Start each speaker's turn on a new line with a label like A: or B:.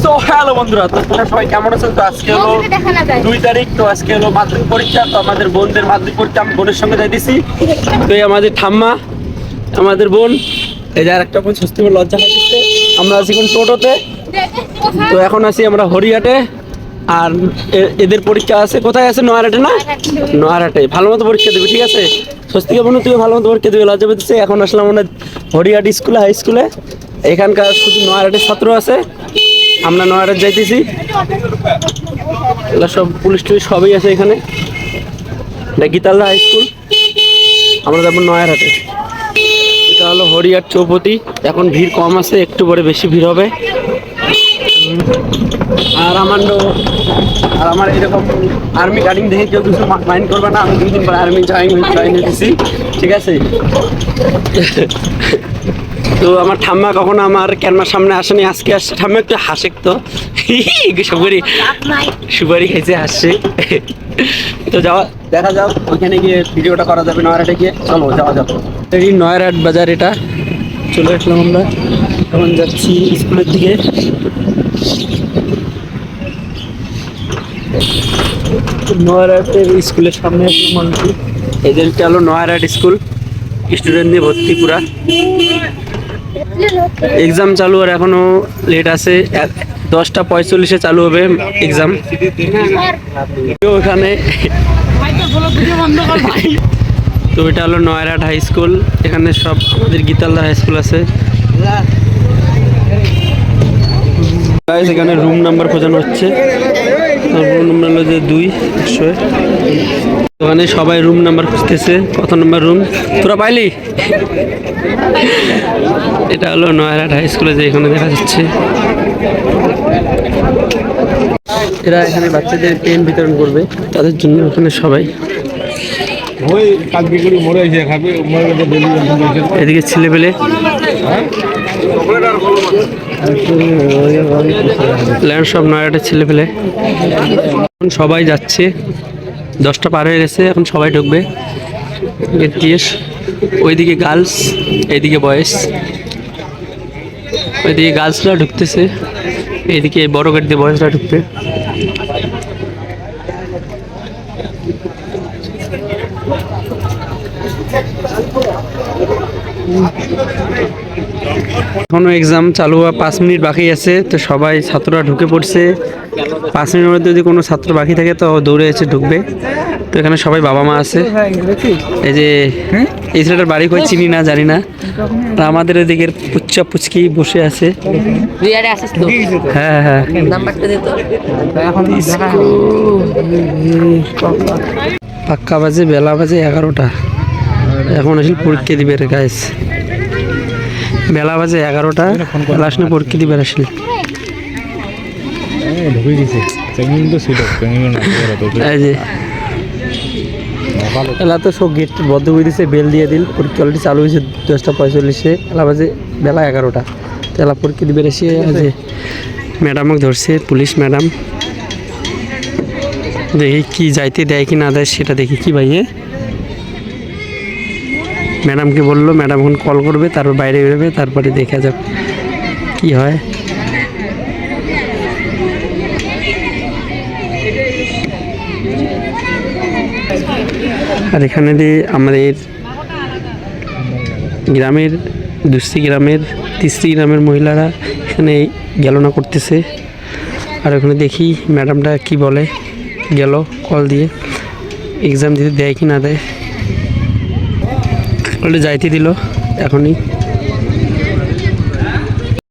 A: So hello বন্ধুরা তো তোমরা সবাই কেমন আছো? তো আজকে হলো দুই তারিখ তো আজকে হলো মাধ্যমিক পরীক্ষা তো আমাদের বোনদের মাধ্যমিক পরীক্ষা আমি বোনের সঙ্গে যাইতেছি তো এই আমাদের ঠাম্মা আমাদের বোন এই আরেকটা বোন সুস্থ লজ্জা আমরা আছি এখন টোটোতে। তো এখন আছি আমরা হরিয়াটে। আর এদের পরীক্ষা আছে কোথায় আছে? নয়ারহাটে না? নয়ারহাটে ভালো মতো পরীক্ষা দেবে ঠিক আছে? স্বস্তিকা বোন তুই ভালো মতো পরীক্ষা দেবে লজ্জা পেতেছে এখন আসলাম আমরা হরিয়াট স্কুলে হাই স্কুলে। এখানকার শুধু নয়ারহাটের ছাত্র আছে। আমরা নয়ারহাট যাইতেছি। এগুলো সব পুলিশ টুলিশ সবই আছে এখানে। এটা গীতালদা হাই স্কুল। আমরা যাব নয়ারহাটে। এটা হলো হরিয়ার চৌপতি। এখন ভিড় কম আছে, একটু পরে বেশি ভিড় হবে। আর আমার আর আমার এরকম আর্মি কাটিং দেখে কেউ কিছু মাইন্ড করবে না। আমি দুই দিন পরে আর্মি জয়েন জয়েন হয়েছি ঠিক আছে? তো আমার ঠাম্মা কখনো আমার ক্যামেরার সামনে আসেনি, আজকে আসছে। ঠাম্মা একটু হাসে তো। সুপারি। সুপারি খাইছে হাসছে। তো যাওয়া দেখা যাও ওইখানে গিয়ে ভিডিওটা করা যাবে নয়রাটে গিয়ে। চলো, যাওয়া যাবে এই নয়রাট বাজার এটা। চলে আসলাম আমরা। এখন যাচ্ছি স্কুলের দিকে। নয়রাটের স্কুলের সামনে মানুষ এদেরকে হলো নয়রাট স্কুল। স্টুডেন্ট নিয়ে ভর্তি পুরা। এক্সাম চালু আর এখনও লেট আছে। দশটা পঁয়তাল্লিশে চালু হবে এক্সাম ওখানে তো এটা হলো নয়রাট হাই স্কুল এখানে সব আমাদের গীতালদা হাই স্কুল আছে। এখানে রুম নাম্বার খোঁজানো হচ্ছে। রুম নাম্বার হলো যে দুই একশো ওখানে সবাই রুম নাম্বার খুঁজতেছে কত নম্বর রুম তোরা পাইলি? এটা হলো নয়রাট হাই স্কুলে যে এখানে দেখা যাচ্ছে। এরা এখানে বাচ্চাদের পেন বিতরণ করবে তাদের জন্য ওখানে সবাই। এদিকে ছেলে পেলে ল্যান্ড সব নয়াটা ছেলে ফেলে এখন সবাই যাচ্ছে। দশটা পার হয়ে গেছে, এখন সবাই ঢুকবে। ওইদিকে গার্লস এইদিকে বয়েস ওইদিকে গার্লসরা ঢুকতেছে। এইদিকে বড় গাড়িতে বয়েসরা ঢুকবে। এখনও এক্সাম চালু হওয়া পাঁচ মিনিট বাকি আছে তো সবাই ছাত্ররা ঢুকে পড়ছে। পাঁচ মিনিটের মধ্যে যদি কোনো ছাত্র বাকি থাকে তো দৌড়ে এসে ঢুকবে। তো এখানে সবাই বাবা মা আছে। এই যে এই ছেলেটার বাড়ি কই চিনি না জানি না। আর আমাদের এদিকের পুচ্চা পুচকি বসে আছে।
B: তো?
A: হ্যাঁ হ্যাঁ। পাক্কা বাজে বেলা বাজে এগারোটা। এখন আসলে পরীক্ষা দিবে রে গাইস বেলা বাজে এগারোটা ক্লাস নিয়ে পরীক্ষা দিবে আসলে।
C: না
A: এলা তো সব গেট বন্ধ করে দিছে বেল দিয়ে দিল। পরীক্ষা অলরেডি চালু হয়েছে দশটা পঁয়তাল্লিশে। এলা বাজে বেলা এগারোটা। তো এলা পরীক্ষা দিবে এসে যে। ম্যাডামকে ধরছে পুলিশ ম্যাডাম। দেখি কি যাইতে দেয় কি না দেয় সেটা দেখি। কি ভাইয়ে ম্যাডামকে বলল, ম্যাডাম এখন কল করবে, তারপর বাইরে বেরোবে, তারপরে দেখা যাক কি হয়। আর এখানে দিয়ে আমাদের গ্রামের দুশ্রী গ্রামের তিসরি গ্রামের মহিলারা এখানে গেলনা করতেছে। আর ওখানে দেখি ম্যাডামটা কি বলে, গেল কল দিয়ে এক্সাম দিতে দেয় কি না দেয়। বলে যাইতে দিল এখনই।